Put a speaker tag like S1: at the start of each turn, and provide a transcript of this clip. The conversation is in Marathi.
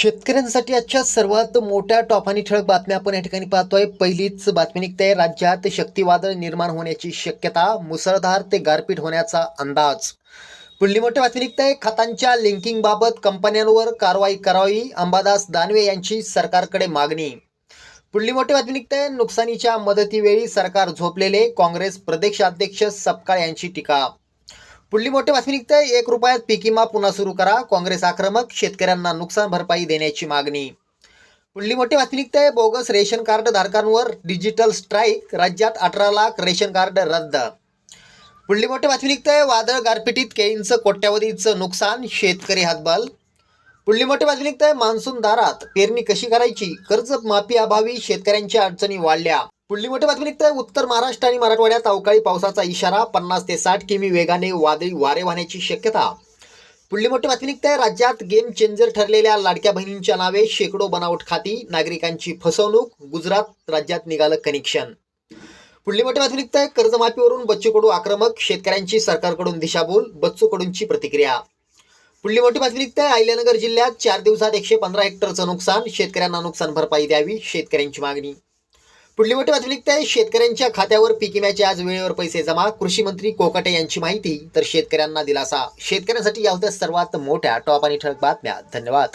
S1: शेतकऱ्यांसाठी आजच्या सर्वात मोठ्या टॉप आणि ठळक बातम्या आपण या ठिकाणी पाहतोय. पहिलीच बातमी निघते. राज्यात शक्तीवादळ निर्माण होण्याची शक्यता मुसळधार ते गारपीट होण्याचा अंदाज. पुढली मोठी बातमी निघते. खतांच्या लिंकिंग बाबत कंपन्यांवर कारवाई करावी अंबादास दानवे यांची सरकारकडे मागणी. पुढली मोठी बातमी निघते. नुकसानीच्या मदतीवेळी सरकार झोपलेले काँग्रेस प्रदेशाध्यक्ष सपकाळ यांची टीका. पुढली मोठी बातमी निघते. एक रुपयात पिकिमा पुन्हा सुरू करा. काँग्रेस आक्रमक शेतकऱ्यांना नुकसान भरपाई देण्याची मागणी. पुढली मोठी बातमी निघते. बोगस रेशन कार्ड धारकांवर डिजिटल स्ट्राईक राज्यात अठरा लाख रेशन कार्ड रद्द. पुढली मोठी बातमी निघते. वादळ गारपिटीत केळींचं कोट्यावधीचं नुकसान शेतकरी हातबल. पुढली मोठी बातमी निघते. मान्सून दारात पेरणी कशी करायची? कर्ज माफी अभावी शेतकऱ्यांच्या अडचणी वाढल्या. पुढली मोठी बातमी निघते. उत्तर महाराष्ट्र आणि मराठवाड्यात अवकाळी पावसाचा इशारा पन्नास ते साठ किमी वेगाने वादळी वारे वाहण्याची शक्यता. पुढली मोठी बातमी निघते. राज्यात गेम चेंजर ठरलेल्या लाडक्या बहिणींच्या नावे शेकडो बनावट खाती नागरिकांची फसवणूक गुजरात राज्यात निघालं कनेक्शन पुढली मोठी बातमी निघते. कर्जमाफीवरून बच्चू कडू आक्रमक शेतकऱ्यांची सरकारकडून दिशाभूल बच्चू कडूंची प्रतिक्रिया. पुढली मोठी बातमी निघते. अहिल्यानगर जिल्ह्यात चार दिवसात एकशे पंधरा हेक्टरचं नुकसान शेतकऱ्यांना नुकसान भरपाई द्यावी शेतकऱ्यांची मागणी. पुढली मोठी बातमी आहे शेतकऱ्यांच्या खात्यावर पीक विम्याचे आज वेळेवर पैसे जमा. कृषी मंत्री कोकाटे यांची माहिती. तर शेतकऱ्यांना दिलासा. शेतकऱ्यांसाठी या होत्या सर्वात मोठ्या टॉप आणि ठळक बातम्या. धन्यवाद.